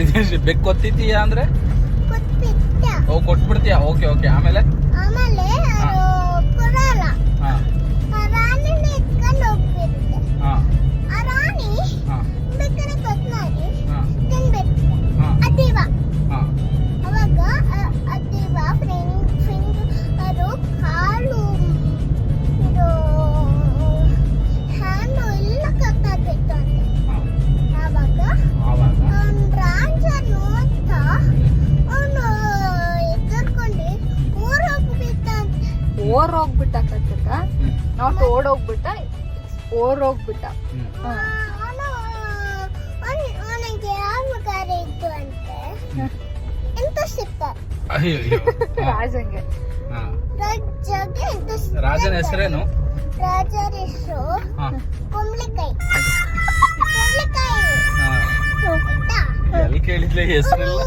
ತಿಂದಿದ್ರಿ ಬೆಕ್ಕು ಕೊತ್ತಿದ್ದೀಯಾ ಅಂದ್ರೆ? ಓ ಕೊಟ್ಬಿಡ್ತೀಯಾ? Okay okay. ಆಮೇಲೆ? ಆಮೇಲೆ? ಓರ್ ಹೋಗ್ಬಿಟ್ಟ ಕತ್ತಕ ನಾಟ್ ಓಡ್ ಹೋಗ್ಬಿಟ್ಟ ಓರ್ ಹೋಗ್ಬಿಟ್ಟ. ರಾಜಂಗೆ. ಹೆಸರೇನು? ಹೆಸರು ಎಲ್ಲಿ ಕೇಳಿದ್ಲೆ ಹೆಸರಿಲ್ಲ?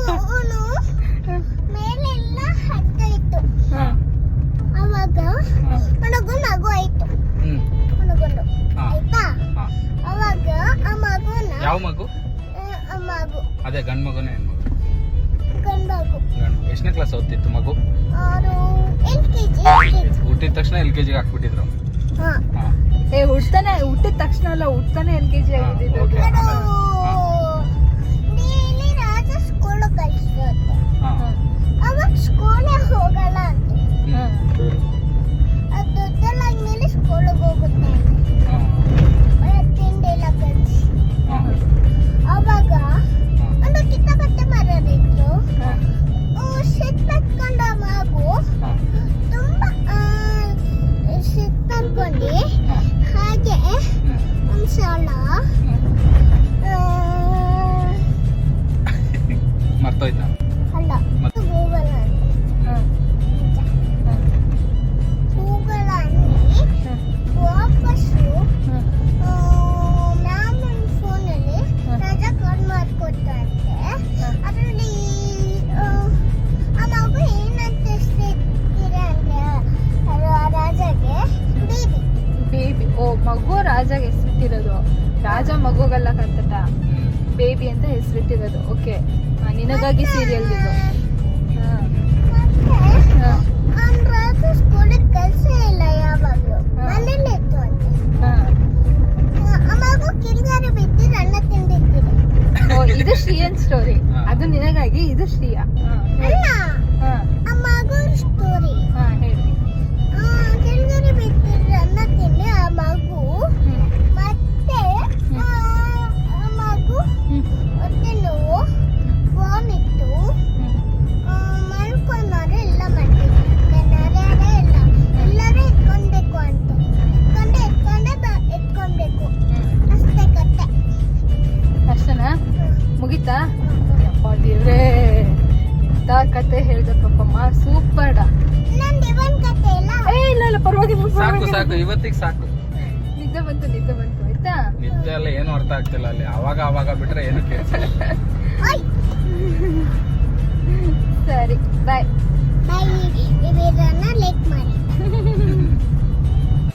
ಯಾವ ಮಗು? ಅದೇ ಗಂಡು ಮಗು. ಹೆಣ್ಮಗು ಎಷ್ಟನೇ ಕ್ಲಾಸ್ ಓದ್ತಿತ್ತು ಮಗು? ಹುಟ್ಟಿದ ತಕ್ಷಣ ಎಲ್ ಕೆ ಜಿಗೆ ಹಾಕ್ಬಿಟ್ಟಿದ್ರು ಏ ಹುಟ್ಟಿದ ತಕ್ಷಣ ಅಲ್ಲ ಹುಟ್ಟತಾನೆ ಎಲ್ ಕೆ ಜಿ ಆಗಿದ್ದು. ಓ ಮಗು ರಾಜ ಹೆಸರಿಟ್ಟಿರೋದು. ರಾಜ ಮಗುಗಲ್ಲ ಕಂತಟ ಬೇಬಿ ಅಂತ ಹೆಸರಿಟ್ಟಿರೋದು. ಓಕೆ ನಿನಗಾಗಿ ಸೀರಿಯಲ್ ಇದು. ಇದು ಶ್ರೀಯನ್ ಸ್ಟೋರಿ ಅದು ನಿನಗಾಗಿ ಇದು ಶ್ರೀಯಾ. ಹಾ. ಮುಗಿತಾ? ಯಪ್ಪ ದೇವ್ರೇ ಇಂಥ ಕತೆ ಹೇಳಿದಪ್ಪಮ್ಮ ಸೂಪರ್ ಡಾ. ಏ ಇಲ್ಲ ಇಲ್ಲ ಪರವಾಗಿಲ್ಲ ಸಾಕು ಸಾಕು ಇವತ್ತಿಗೆ ಸಾಕು. ನಿದ್ದೆ ಬಂತು ನಿದ್ದೆ ಬಂತು ಆಯ್ತಾ? ನಿದ್ದೆ ಏನು ಅರ್ಥ ಆಗ್ತಿಲ್ಲ ಅಲ್ಲಿ. ಅವಾಗ ಅವಾಗ ಬಿಟ್ರೆ ಏನು ಕೇಳಿಸಿಲ್ಲ